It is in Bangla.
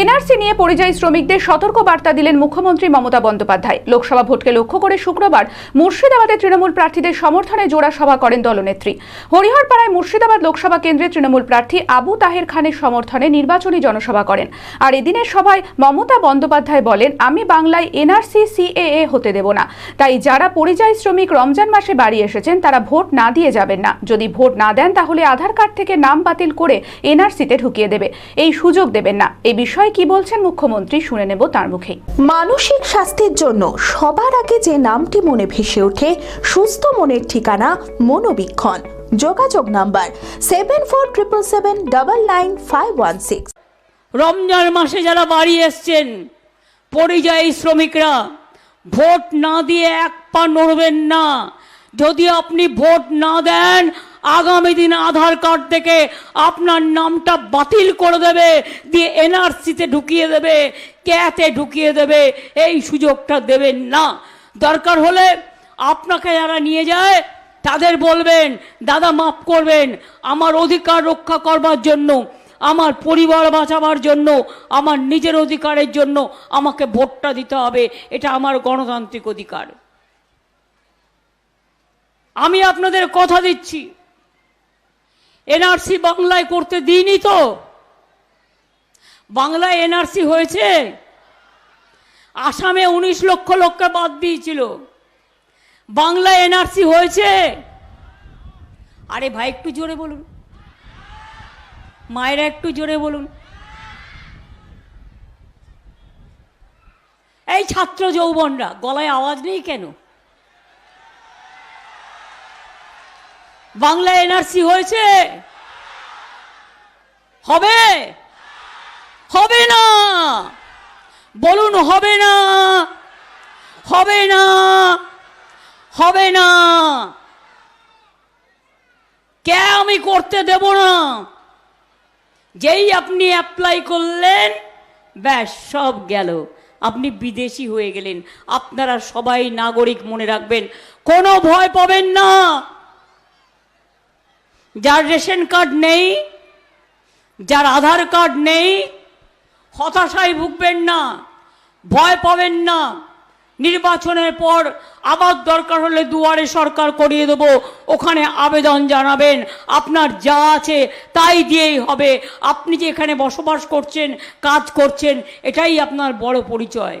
এনআরসি নিয়ে পরিযায়ী শ্রমিকদের সতর্ক বার্তা দিলেন মুখ্যমন্ত্রী মমতা বন্দ্যোপাধ্যায়। লোকসভা ভোটকে লক্ষ্য করে শুক্রবার মুর্শিদাবাদে তৃণমূল প্রার্থীদের সমর্থনে জোড়া সভা করেন দলনেত্রী। হরিহরপাড়ায় মুর্শিদাবাদ লোকসভা কেন্দ্রে তৃণমূল প্রার্থী আবু তাহের খানের সমর্থনে নির্বাচনী জনসভা করেন। আর এদিনের সভায় মমতা বন্দ্যোপাধ্যায় বলেন, আমি বাংলায় এনআরসি, সিএএ হতে দেব না। তাই যারা পরিযায়ী শ্রমিক রমজান মাসে বাড়ি এসেছেন, তারা ভোট না দিয়ে যাবেন না। যদি ভোট না দেন, তাহলে আধার কার্ড থেকে নাম বাতিল করে এনআরসিতে ঢুকিয়ে দেবে। এই সুযোগ দেবেন না। এই বিষয়ে কি বলছেন মুখ্যমন্ত্রী শুনে নেব তার মুখেই। মানসিক স্বাস্থ্যের জন্য সবার আগে যে নামটি মনে ভেসে ওঠে সুস্থ মনের ঠিকানা মনোবীক্ষণ। যোগাযোগ number seven four triple seven double nine five one six. Ramzan মাসে যারা বাড়ি এসছেন পরিযায়ী শ্রমিকরা ভোট না দিয়ে এক পা নড়বেন না। যদি আপনি ভোট না দেন আগামী দিন আধার কার্ড থেকে আপনার নামটা বাতিল করে দেবে, দিয়ে এনআরসিতে ঢুকিয়ে দেবে, ক্যাতে ঢুকিয়ে দেবে, এই সুযোগটা দেবেন না। দরকার হলে আপনাকে যারা নিয়ে যায়, তাদের বলবেন, দাদা, মাফ করবেন, আমার অধিকার রক্ষা করবার জন্য, আমার পরিবার বাঁচাবার জন্য, আমার নিজের অধিকারের জন্য আমাকে ভোটটা দিতে হবে। এটা আমার গণতান্ত্রিক অধিকার। আমি আপনাদের কথা দিচ্ছি। এনআরসি বাংলায় করতে দিইনি তো। বাংলায় এনআরসি হয়েছে। আসামে উনিশ লক্ষ লোককে বাদ দিয়েছিল। বাংলায় এনআরসি হয়েছে। আরে ভাই, একটু জোরে বলুন। মায়েরা একটু জোরে বলুন। এই ছাত্র যৌবনরা, গলায় আওয়াজ নেই কেন? বাংলা এনআরসি হয়েছে। হবে? হবে না। বলুন, হবে না। হবে না। হবে না। কে আমি করতে দেব না? যেই আপনি অ্যাপ্লাই করলেন, ব্যাস, সব গেল। আপনি বিদেশি হয়ে গেলেন। আপনারা সবাই নাগরিক মনে রাখবেন। কোনো ভয় পাবেন না। যার রেশন কার্ড নেই, যার আধার কার্ড নেই, হতাশায় ভুগবেন না, ভয় পাবেন না। নির্বাচনের পর আবার দরকার হলে দুয়ারে সরকার করিয়ে দেবো, ওখানে আবেদন জানাবেন, আপনার যা আছে তাই দিয়েই হবে। আপনি যে এখানে বসবাস করছেন, কাজ করছেন, এটাই আপনার বড় পরিচয়।